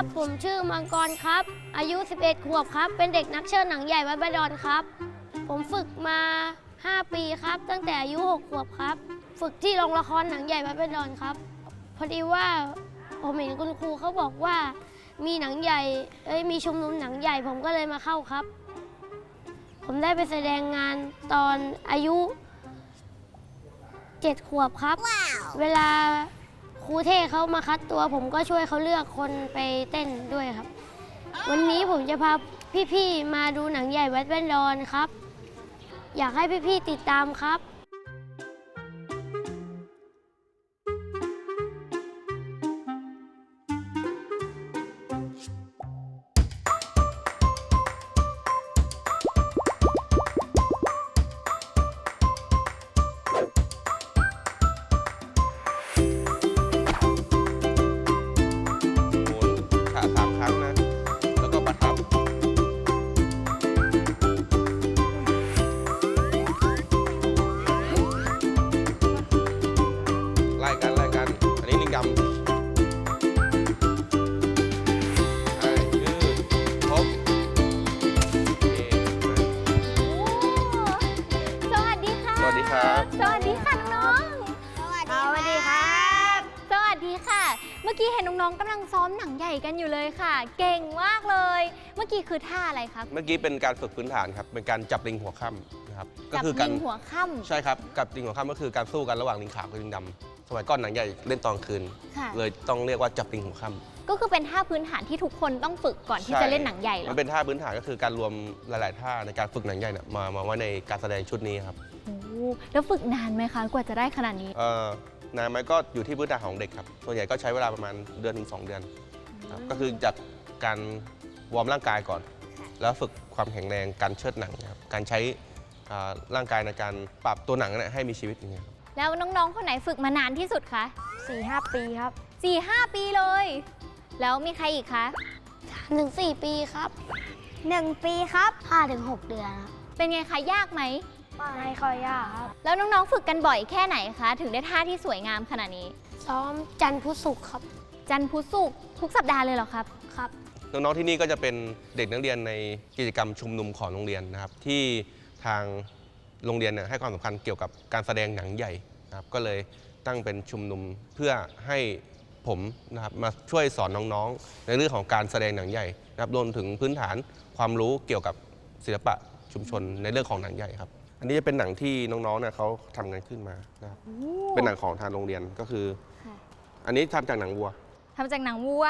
สดีครับผมชื่อมังกรครับ อายุ 11 ขวบครับ เป็นเด็กนักเชิดหนังใหญ่วัดบดอนครับ ผมฝึกมา 5 ปีครับ ตั้งแต่อายุ 6 ขวบครับ ฝึกที่โรงละครหนังใหญ่วัดบดอนครับ พอดีว่าผมเห็นคุณครูเขาบอกว่า มีหนังใหญ่ เอ้ย มีชุมนุมหนังใหญ่ ผมก็เลยมาเข้าครับ ผมได้ไปแสดงงานตอนอายุ 7 ขวบครับ เวลาค รูเท่เขามาคัดตัว ผมก็ช่วยเขาเลือกคนไปเต้นด้วยครับ วันนี้ผมจะพาพี่ๆมาดูหนังใหญ่วัดแว่นดอนครับ อยากให้พี่ๆติดตามครับ มื่อกี้เห็นน้องๆกำลังซ้อมหนังใหญ่กันอยู่เลยค่ะ เก่งมากเลย เมื่อกี้คือท่าอะไรคะเมื่อกี้เป็นการฝึกพื้นฐานครับ เป็นการจับลิงหัวค่ำนะครับ ก็จับคือลิการงหัวค่ใช่ครับ กับลิงหัวค่ำก็คือการสู้กันระหว่างลิงขาวกับลิงดำสมัยก่อนหนังใหญ่เล่นตอนคืนำค่ะ เลยต้องเรียกว่าจับลิงหัวค่ำก็คือเป็นท่าพื้นฐานที่ทุกคนต้องฝึกก่อนที่ใช่จะเล่นหนังใหญ่เหรมัอนเป็นท่าพื้นฐานก็คือการรวมหลาย ๆ ท่าในการฝึกหนังใหญ่เนี่ยมามาไว้ในการแสดงชุดนี้ครับ โอ้โหแล้วฝึกนานไหมคะ กว่าจะได้ขนาดนี้ เอ่อ นานไหมก็อยู่ที่พื้นฐานของเด็กครับส่วนใหญ่ก็ใช้เวลาประมาณเดือนถึงสองเดือนครับก็คือจากการวอร์มร่างกายก่อนค่ะแล้วฝึกความแข็งแรงการเชิดหนังครับการใช้อ่าร่างกายในการปรับตัวหนังเนี่ยให้มีชีวิตอย่างเงี้ยครับแล้วน้องๆ คนไหนฝึกมานานที่สุดคะ4-5ปีครับ4ี่ห้าปีเลย แล้วมีใครอีกคะ1-4ปีครับ1ปีครับ5-6เดือนครับเป็นไงคะยากไหม ไม่ค่อยยากครับ แล้วน้องๆฝึกกันบ่อยแค่ไหนคะ ถึงได้ท่าที่สวยงามขนาดนี้ ซ้อมจันทร์พุธศุกร์ครับ จันทร์พุธศุกร์ทุกสัปดาห์เลยเหรอครับ ครับ น้องๆที่นี่ก็จะเป็นเด็กนักเรียนในกิจกรรมชุมนุมของโรงเรียนนะครับ ที่ทางโรงเรียนเนี่ยให้ความสำคัญเกี่ยวกับการแสดงหนังใหญ่นะครับก็เลยตั้งเป็นชุมนุมเพื่อให้ผมนะครับมาช่วยสอนน้องๆ ในเรื่องของการแสดงหนังใหญ่นะครับรวมถึงพื้นฐานความรู้เกี่ยวกับศิลปะชุมชนในเรื่องของหนังใหญ่ครับ อันนี้จะเป็นหนังที่น้องๆเนี่ยเขาทำกันขึ้นมานะครับ เป็นหนังของทางโรงเรียนก็คือ ค่ะอันนี้ทำจากหนังวัว ทำจากหนังวัว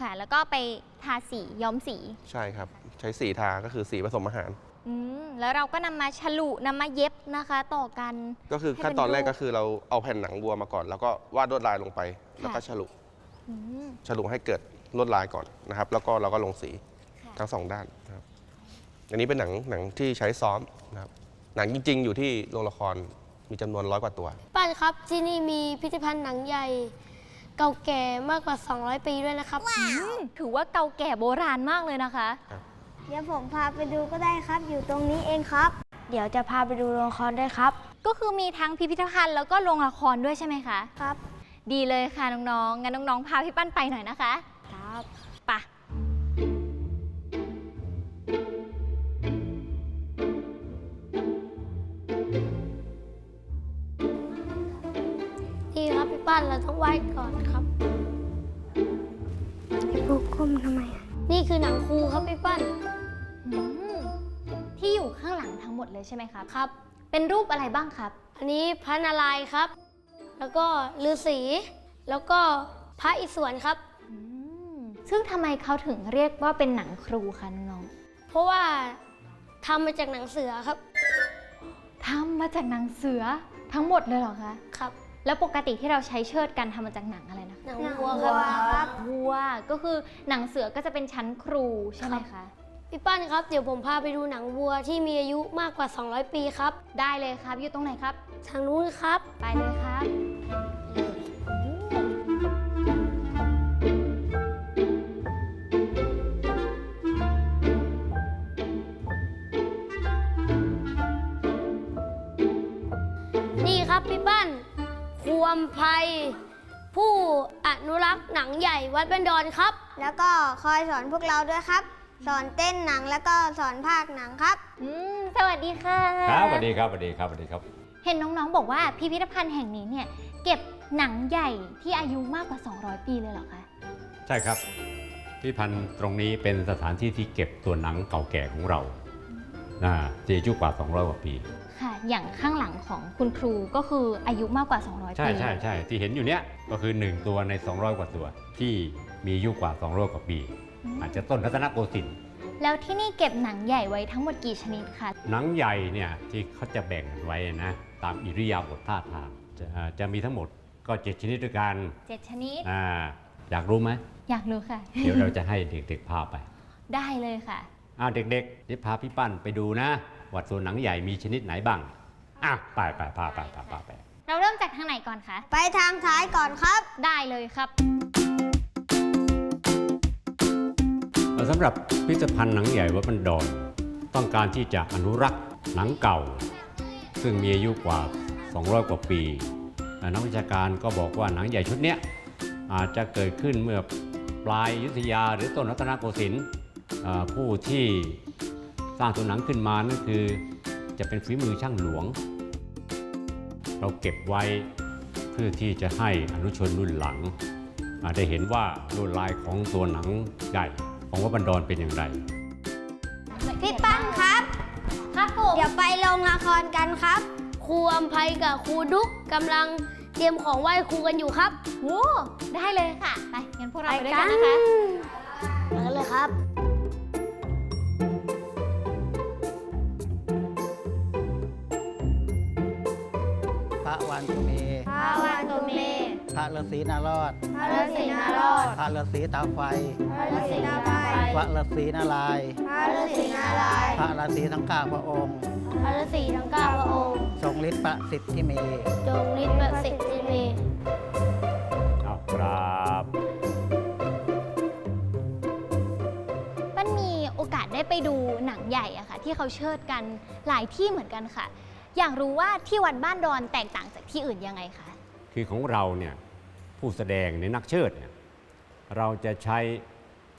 ค่ะ แล้วก็ไปทาสีย้อมสี ใช่ครับ ใช้สีทา ก็คือสีผสมอาหาร อืมแล้วเราก็นำมาฉลุนำมาเย็บนะคะ ต่อกัน ก็คือให้ขั้นตอนแรกเป็นรูปก็คือเราเอาแผ่นหนังวัวมาก่อน แล้วก็วาดลวดลายลงไป แล้วก็ฉลุ อืม ฉลุให้เกิดลวดลายก่อนนะครับ แล้วก็เราก็ลงสีค่ะ ทั้งสองด้านนะครับ อันนี้เป็นหนังหนังที่ใช้ซ้อมนะครับหนังจริง ๆ อยู่ที่โรงละครมีจำนวนร้อยกว่าตัว ป้านครับที่นี่มีพิพิธภัณฑ์หนังใหญ่ เก่าแก่มากกว่า 200 ปีด้วยนะครับ อืมถือว่าเก่าแก่โบราณมากเลยนะคะ เดี๋ยวผมพาไปดูก็ได้ครับ อยู่ตรงนี้เองครับ เดี๋ยวจะพาไปดูโรงละครด้วยครับ ก็คือมีทั้งพิพิธภัณฑ์แล้วก็โรงละครด้วยใช่ไหมคะ ครับ ดีเลยค่ะน้องๆ งั้นน้องๆ พาพี่ปั้นไปหน่อยนะคะ ครับ ไปะนี่ครับพี่ปั้นเราต้องไหว้ก่อนครับพี่ปุ๊กก้มทำไมอะนี่คือหนังครูครับพี่ปั้นอืมที่อยู่ข้างหลังทั้งหมดเลยใช่ไหมครับ ครับ เป็นรูปอะไรบ้างครับ อันนี้พระนารายณ์ครับ แล้วก็ฤาษีแล้วก็พระอิศวรครับ อืมซึ่งทำไมเขาถึงเรียกว่าเป็นหนังครูคะน้องเพราะว่าทำมาจากหนังเสือครับ ๆทำมาจากหนังเสือทั้งหมดเลยเหรอคะ ครับ แล้วปกติที่เราใช้เชิดกันทำมาจากหนังอะไรนะหนังวัวครับวัวก็คือหนังเสือก็จะเป็นชั้นครูใช่ไหมคะ พี่ปั้นครับ เดี๋ยวผมพาไปดูหนังวัวที่มีอายุมากกว่า 200 ปีครับ ได้เลยครับ อยู่ตรงไหนครับ ทางนู้นครับ ไปเลยครั วมภัยผผู้อนุรักษ์หนังใหญ่วัดบันดอนครับ แล้วก็คอยสอนพวกเราด้วยครับ สอนเต้นหนังแล้วก็สอนภาคหนังครับ อืมสวัสดีค่ะ ครับสวัสดีครับสวัสดีครับสวัสดีครับ เห็นน้องๆ บอกว่าพิพิธภัณฑ์แห่งนี้เนี่ย เก็บหนังใหญ่ที่อายุมากกว่า 200 ปีเลยเหรอคะ ใช่ครับ พิพิธภัณฑ์ตรงนี้เป็นสถานที่ที่เก็บตัวหนังเก่าแก่ของเรานะที่อายุกว่า 200 กว่าปี ค่ะ อย่างข้างหลังของคุณครูก็คืออายุมากกว่า 200ใช่ปีใช่ใช่ที่เห็นอยู่เนี้ยก็คือ 1 ตัวใน 200 กว่าตัว ที่มีอายุกว่า 200 กว่าปีอืมอาจจะต้นรัตนโกสินทร์แล้วที่นี่เก็บหนังใหญ่ไว้ทั้งหมดกี่ชนิดคะหนังใหญ่เนี่ยที่เขาจะแบ่งไว้นะตามอิริยาบถท่าทางจะอ่าจะมีทั้งหมดก็ 7 ชนิดด้วยกัน7ชนิด อ่าอยากรู้ไหมอยากรู้ค่ะ เดี๋ยวเราจะให้เด็กๆพาไป ได้เลยค่ะอ้าวเด็กๆเดี๋ยวพาพี่ปั้นไปดูนะ ว่าตัวหนังใหญ่มีชนิดไหนบ้างอะไปไปพาไปพาพาไปเราเริ่มจากทางไหนก่อนคะ ไปทางซ้ายก่อนครับ ได้เลยครับสำหรับพิพิธภัณฑ์หนังใหญ่วัดบันดอนต้องการที่จะอนุรักษ์หนังเก่า ซึ่งมีอายุกว่า 200 กว่าปีแต่นักวิชาการก็บอกว่าหนังใหญ่ชุดเนี้ยอาจจะเกิดขึ้นเมื่อปลายอยุธยาหรือต้นรัตนโกสินทร์อ่าผู้ที่ สร้างตัวหนังขึ้นมานั่นคือ จะเป็นฝีมือช่างหลวง เราเก็บไว้เพื่อที่จะให้อนุชนรุ่นหลังอ่าได้เห็นว่าลวดลายของตัวหนังใหญ่ของวัดบันดอนเป็นอย่างไรพี่ปั้นครับ ครับผมเดี๋ยวไปโรงละครกันครับ ครูอัมภัยกับครูดุ๊กกำลังเตรียมของไหว้ครูกันอยู่ครับโอ้ได้เลยค่ะ ไปงั้นพวกเราไปด้วยกันนะคะไปกันเลยครับ พระวันตุเมพระวันตุเมพระฤาษีนารอดพระฤาษีนารอดพระฤาษีตาไฟพระฤาษีนาไพพระฤาษีนารายณ์พระฤาษีนารายณ์พระฤาษีทั้งเก้าพระองค์ พระฤาษีทั้งเก้าพระองค์ ทรงฤทธิ์ประสิทธิ์ที่มีจงฤทธิ์ประสิทธิ์ที่มีเอาครับปั้นมีโอกาสได้ไปดูหนังใหญ่อะค่ะ ที่เขาเชิดกันหลายที่เหมือนกันค่ะ อยากรู้ว่าที่วัดบ้านดอนแตกต่างจากที่อื่นยังไงคะ คือของเราเนี่ยผู้แสดงในนักเชิดเนี่ยเราจะใช้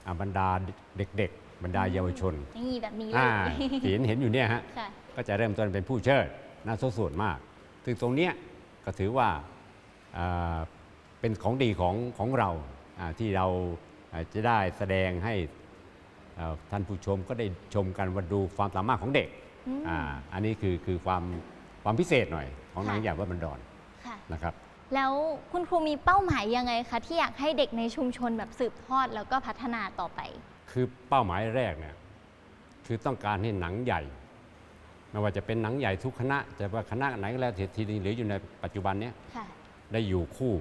อ่าบรรดาเด็ก ๆ บรรดาเยาวชนนี่แบบนี้เลอ่าย ที่เห็นเห็นอยู่เนี่ยฮะ ค่ะ ก็จะเริ่มต้นเป็นผู้เชิดน่าสส่วนมาก ซึ่งตรงเนี้ยก็ถือว่าอ่าเป็นของดีของของเราอ่าที่เราอ่าจะได้แสดงให้อ่าท่านผู้ชมก็ได้ชมกันว่าดูความสามารถของเด็ก อืมอ่าอันนี้คือคือความความพิเศษหน่อยของหนังค่ะใหญ่วัดบันดอนค่ะ นะครับ แล้วคุณครูมีเป้าหมายยังไงคะที่อยากให้เด็กในชุมชนแบบสืบทอดแล้วก็พัฒนาต่อไป คือเป้าหมายแรกเนี่ยคือต้องการให้หนังใหญ่ ไม่ว่าจะเป็นหนังใหญ่ทุกคณะจะว่าคณะไหนก็แล้วแต่ที่เหลืออยู่ในปัจจุบันเนี้ยค่ะได้อยู่คู่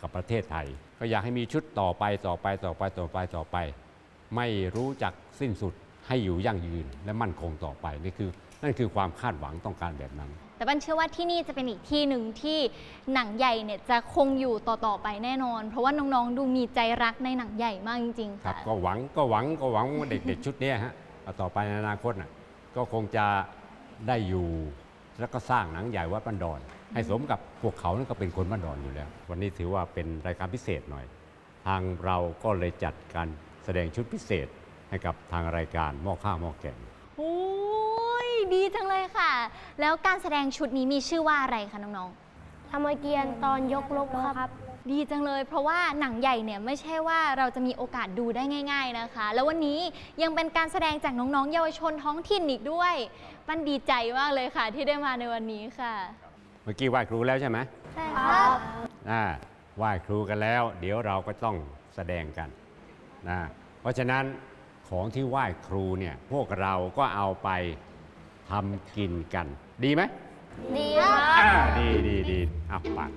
กับประเทศไทย ก็อยากให้มีชุดต่อไปต่อไปต่อไปต่อไปต่อไป ไม่รู้จักสิ้นสุด ให้อยู่ยั่งยืนและมั่นคงต่อไปนี่คือ นั่นคือความคาดหวังต้องการแบบนั้น แต่บันเชื่อว่าที่นี่จะเป็นอีกที่หนึ่งที่หนังใหญ่เนี่ยจะคงอยู่ต่อๆไปแน่นอน เพราะว่าน้องๆดูมีใจรักในหนังใหญ่มากจริงๆครัค่ะบก็หวังก็หวังก็หวังว่าเด็กๆ ชุดเนี้ยฮะต่อไปในอนาคตน่ะก็คงจะได้อยู่ แล้วก็สร้างหนังใหญ่วัดบันดอน ให้สมกับพวกเขานั่นก็เป็นคนบันดอนอยู่แล้ว วันนี้ถือว่าเป็นรายการพิเศษหน่อย ทางเราก็เลยจัดการแสดงชุดพิเศษ ให้กับทางรายการหม้อข้าวหม้อแกงโอ้ยดีจังเลยค่ะ แล้วการแสดงชุดนี้มีชื่อว่าอะไรคะน้องธรรมเกียรติตอนยกลบครับ ๆ ดีจังเลย เพราะว่าหนังใหญ่เนี่ยไม่ใช่ว่าเราจะมีโอกาสดูได้ง่าย ๆนะคะ แล้ววันนี้ยังเป็นการแสดงจากน้องๆ เยาวชนท้องถิ่นอีกด้วยปั้นดีใจมากเลยค่ะ ที่ได้มาในวันนี้ค่ะ เมื่อกี้ไหว้ครูแล้วใช่ไหมใช่ครับ อ่าไหว้ครูกันแล้ว เดี๋ยวเราก็ต้องแสดงกันนะเพราะฉะนั้น ของที่ไหว้ครูเนี่ยพวกเราก็เอาไปทำกินกัน ดีไหมดีครับอ่าดีดีดีเอาปัก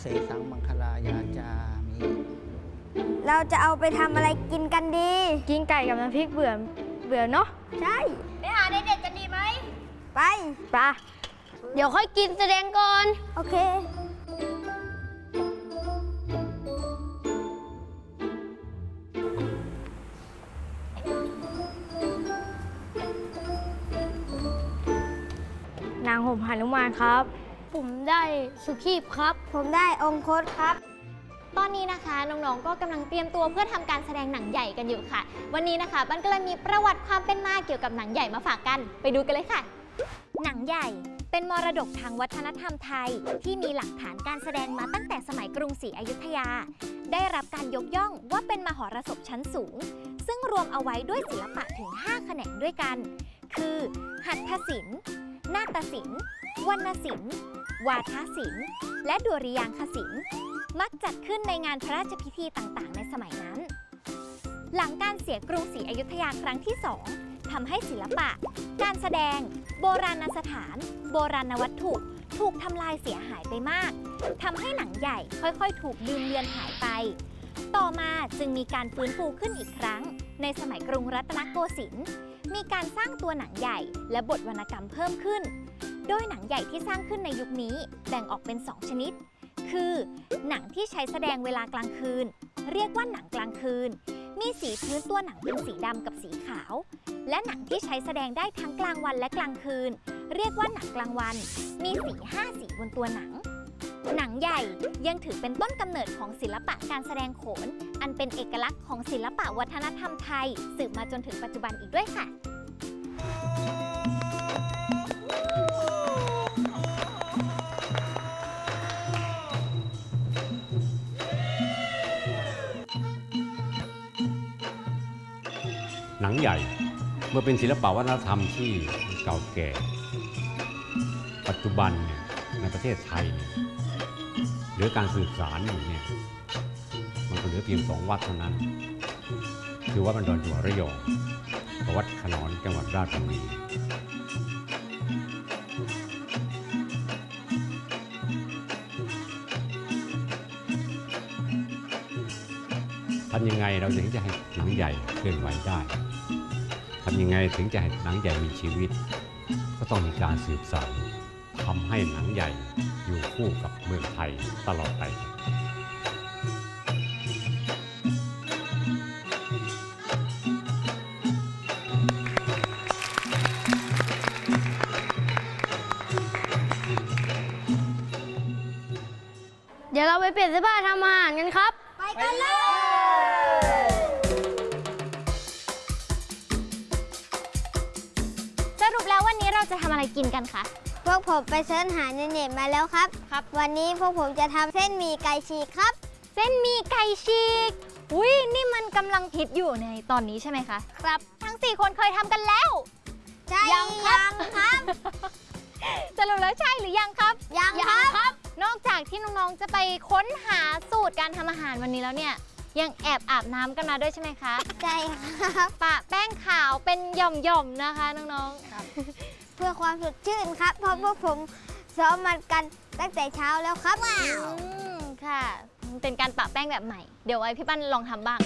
เสสังมังคลายาจามิเราจะเอาไปทำอะไรกินกันดี กินไก่กับน้ำพริกเบื่อเบื่อเนาะใช่ ไปหาเด็กๆกันดีไหมไปปะเดี๋ยวค่อยกินแสดงก่อน โอเค ห่มหนุมานครับ ผมได้สุขีบครับ ผมได้องคตครับผตอนนี้นะคะน้องๆ ก็กำลังเตรียมตัวเพื่อทำการแสดงหนังใหญ่กันอยู่ค่ะ วันนี้นะคะบันก็เลยมีประวัติความเป็นมาเกี่ยวกับหนังใหญ่มาฝากกัน ไปดูกันเลยค่ะ หนังใหญ่เป็นมรดกทางวัฒนธรรมไทย ที่มีหลักฐานการแสดงมาตั้งแต่สมัยกรุงศรีอยุธยา ได้รับการยกย่องว่าเป็นมหรสพชั้นสูง ซึ่งรวมเอาไว้ด้วยศิลปะถึง 5 แขนงด้วยกัน คือ หัตถศิลป์ นาฏศิลป์วรรณศิลป์ วาทศิลป์ และดุริยางคศิลป์ มักจัดขึ้นในงานพระราชพิธีต่างๆ ในสมัยนั้น หลังการเสียกรุงศรีอยุธยาครั้งที่สองทำให้ศิลปะ การแสดง โบราณสถาน โบราณวัตถุถูกทำลายเสียหายไปมากทำให้หนังใหญ่ค่อยๆ ถูกลืมเลือนหายไป ต่อมาจึงมีการฟื้นฟูขึ้นอีกครั้ง ในสมัยกรุงรัตนโกสินทร์ มีการสร้างตัวหนังใหญ่ และบทวรรณกรรมเพิ่มขึ้น โดยหนังใหญ่ที่สร้างขึ้นในยุคนี้แบ่งออกเป็น 2 ชนิด คือ หนังที่ใช้แสดงเวลากลางคืน เรียกว่าหนังกลางคืน มีสีพื้นตัวหนังเป็นสีดำกับสีขาว และหนังที่ใช้แสดงได้ทั้งกลางวันและกลางคืน เรียกว่าหนังกลางวัน มีสี5สีบนตัวหนัง หนังใหญ่ยังถือเป็นต้นกำเนิดของศิลปะการแสดงโขน อันเป็นเอกลักษณ์ของศิลปะวัฒนธรรมไทย สืบมาจนถึงปัจจุบันอีกด้วยค่ะ หนังใหญ่เมื่อเป็นศิลปะวัฒนธรรมที่เก่าแก่ ปัจจุบันเนี่ยในประเทศไทยเนี่ย หรือการสืบสารอยู่เนี่ยมันก็เหลือเพียงสองวัดเท่านั้น คือวัดบันดอนจังหวัดระยองกับวัดขนอนจังหวัดราชบุรีทำยังไงเราถึงจะให้หนังใหญ่เคลื่อนไหวได้ทำยังไงถึงจะให้หนังใหญ่มีชีวิต ก็ต้องมีการสืบสาน ทำให้หนังใหญ่อยู่คู่กับเมืองไทยตลอดไปเดี๋ยวเราไปเปลี่ยนเสื้อผ้าทำอาหารกันครับ ไปกันเลย สรุปแล้ววันนี้เราจะทำอะไรกินกันคะพ วกผมไปเสิร์ชหาในเน็ตมาแล้วครับ ครับ วันนี้พวกผมจะทำเส้นหมี่ไก่ฉีกครับ เส้นหมีไก่ฉีกอุ้ยนี่มันกำลังฮิตอยู่ในตอนนี้ใช่ไหมคะ ครับ ทั้ง 4 คนเคยทำกันแล้ว ใช่ยังครับครับ สรุปแล้วใช่หรือยังครับ ยังครับ นอกจากที่น้องๆ จะไปค้นหาสูตรการทำอาหารวันนี้แล้วเนี่ย ยังแอบอาบน้ำกันมาด้วยใช่ไหมคะ ใช่ครับ ปะแป้งขาวเป็นหย่อมๆ นะคะน้องๆเพื่อความสดชื่นครับเพราะพวกผมซ้อมมันกันตั้งแต่เช้าแล้วครับอืมค่ะ เป็นการปะแป้งแบบใหม่ เดี๋ยวไว้พี่ปั้นลองทำบ้าง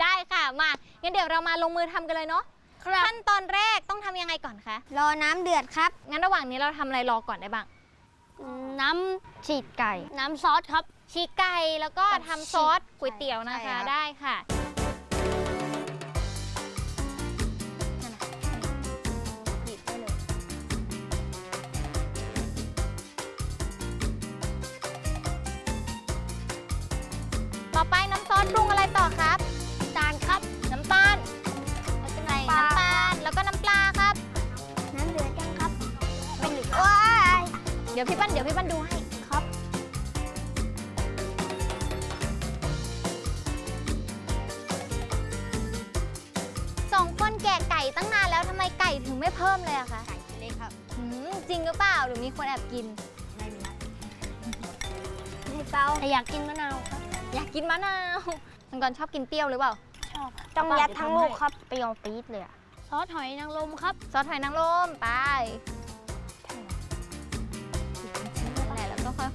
ได้ค่ะมางั้นเดี๋ยวเรามาลงมือทำกันเลยเนาะขั้นตอนแรกต้องทำยังไงก่อนคะรอน้ำเดือดครับ งั้นระหว่างนี้เราทำอะไรรอก่อนได้บ้าง น้ำฉีดไก่ น้ำซอสครับ ชีกไก่แล้วก็ทำซอสก๋วยเตี๋ยวนะคะได้ค่ะ เดี๋ยวพี่ปั้นเดี๋ยวพี่ปั้นดูให้ครับสองคนแกะไก่ตั้งนานแล้วทำไมไก่ถึงไม่เพิ่มเลยอะคะไก่เล็กครับ หืมจริงหรือเปล่าหรือมีคนแอบกินไม่มีให้เปาแต่อยากกินมะนาวครับอยากกินมะนาวมังกรชอบกินเปรี้ยวหรือเปล่า ชอบต้องยัดทั้งลูกครับเปรี้ยวปี๊ดเลยอะซอสหอยนางรมครับ ซอสหอยนางรมไป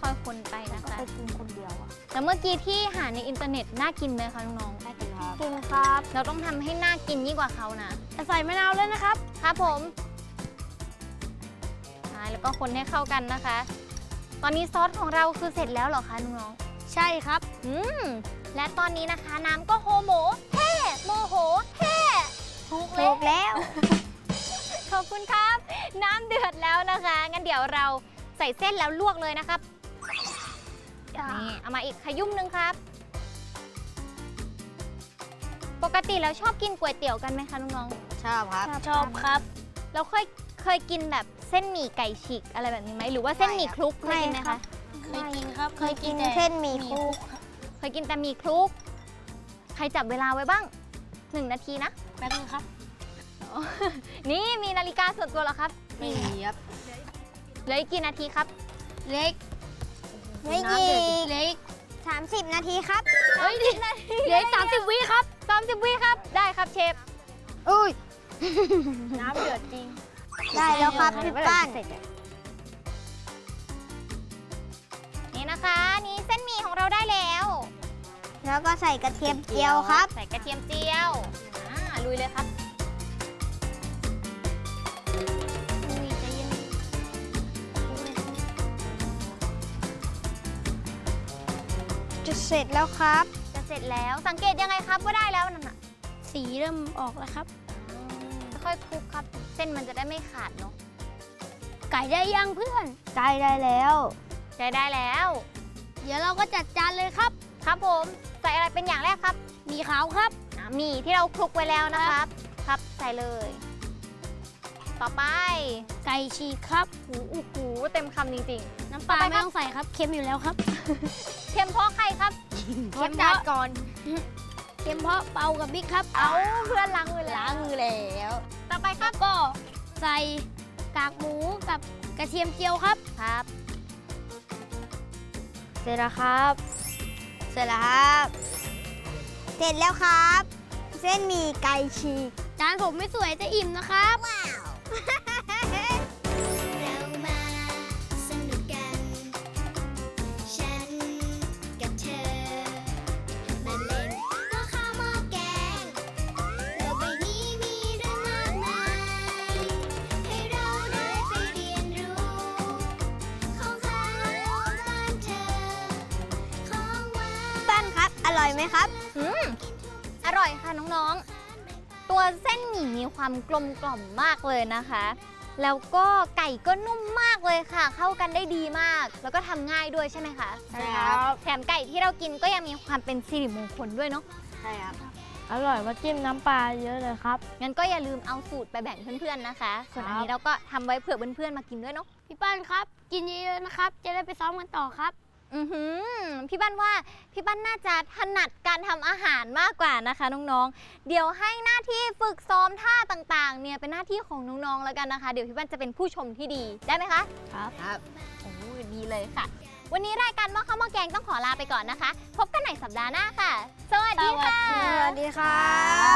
ค่อยๆ คนไปนะคะ ไปกินคนเดียวอะแล้วเมื่อกี้ที่หาในอินเทอร์เน็ตน่ากินไหมคะน้องได้กินครับ กินครับๆเราต้องทำให้น่ากินยิ่งกว่าเขานะจะใส่มะนาวเลยนะครับ ครับผมใช่แล้วก็คนให้เข้ากันนะคะ ตอนนี้ซอสของเราคือเสร็จแล้วเหรอคะน้องใช่ครับ ๆอืม และตอนนี้นะคะน้ำก็โฮโมเท่โมโหเท่ถูกถูกแล้ว ขอบคุณครับ น้ำเดือดแล้วนะคะ งั้นเดี๋ยวเราใส่เส้นแล้วลวกเลยนะครับ นี่เอามาอีกขยุ่มหนึงครับ ปกติแล้วชอบกินก๋วยเตี๋ยวกันไหมคะน้องชอบครับ ชอบครับๆเราเคยเคยกินแบบเส้นหมี่ไก่ฉีกอะไรแบบนี้ไหมหรือว่าเส้นหมี่คลุกเคยกินไหมไม่ครัคะบ เคยกินครับ เคยกินแต่เส้นหมี่คลุกเคยกินแต่หมี่คลุก ใครจับเวลาไว้บ้างหนึ่งนาทีนะ แป๊บนึงครับนี่มีนาฬิกาส่วนตัวเหรอครับ ไม่มีครับเหลืออีกกี่นาทีครับเล็ก เหลืออีกเล็ก30 นาทีครับเฮ้ยเหลือสามสิบวิครับสามสิบวิครับ ได้ครับเชฟ อุ้ย น้ำเดือดจริงได้แล้วครับพี่ป้านนี่นะคะ นี่เส้นหมี่ของเราได้แล้วแล้วก็ใส่กระเทียมเจียวครับ ใส่กระเทียมเจียวอ่าลุยเลยครับ เสร็จแล้วครับ จะเสร็จแล้วสังเกตยังไงครับว่าได้แล้วนั่นน่ะสีเริ่มออกแล้วครับค่อยๆคลุกครับ เส้นมันจะได้ไม่ขาดเนาะไก่ได้ยังเพื่อนใกล้ได้แล้ว ใช้ได้แล้ว เดี๋ยวเราก็จัดจานเลยครับ ครับผมใส่อะไรเป็นอย่างแรกครับหมีขาวครับ อ่าหมี่ที่เราคลุกไว้แล้วนะครับ ครับใส่เลย ต่อไป ไก่ฉีกครับ หูโอ้โหเต็มคำจริงน้ำปลาต่อไปครับไม่ต้องใส่ครับ เค็มอยู่แล้วครับๆเค็มเพราะใครครับเค็มจัดก่อน เค็มเพราะเปากับบิ๊กครับ เอาเพื่อนล้างมือแล้วล้างมือแล้ว ต่อไปครับก็ใส่กากหมูกับกระเทียมเจียวครับ ครับ เสร็จแล้วครับ เสร็จแล้วครับ เสร็จแล้วครับ เส้นหมี่ไก่ฉีกจานผมไม่สวยจะอิ่มนะครับ มครับอืมอร่อยค่ะน้องๆ ตัวเส้นหมี่มีความกลมกล่อมมากเลยนะคะ แล้วก็ไก่ก็นุ่มมากเลยค่ะ เข้ากันได้ดีมาก แล้วก็ทำง่ายด้วยใช่ไหมคะใช่ครับ แถมไก่ที่เรากินก็ยังมีความเป็นสิริมงคลด้วยเนาะ ใช่ครับ อร่อยมาจิ้มน้ำปลาเยอะเลยครับ งั้นก็อย่าลืมเอาสูตรไปแบ่งเพื่อนๆนะคะ ส่วนอันนี้ครับเราก็ทำไว้เผื่อเพื่อนๆมากินด้วยเนาะ พี่ป้านครับ กินเยอะๆนะครับ จะได้ไปซ้อมกันต่อครับ อือหือพี่บ้านว่าพี่บ้านน่าจะถนัดการทำอาหารมากกว่านะคะน้องๆ เดี๋ยวให้หน้าที่ฝึกซ้อมท่าต่างๆ เนี่ยเป็นหน้าที่ของน้องๆแล้วกันนะคะ เดี๋ยวพี่บ้านจะเป็นผู้ชมที่ดีได้ไหมคะ ครับ ครับโอ้ยดีเลยค่ะ วันนี้รายการหม้อข้าวหม้อแกงต้องขอลาไปก่อนนะคะ พบกันใหม่สัปดาห์หน้าค่ะ สวัสดีค่ะ สวัสดีครับ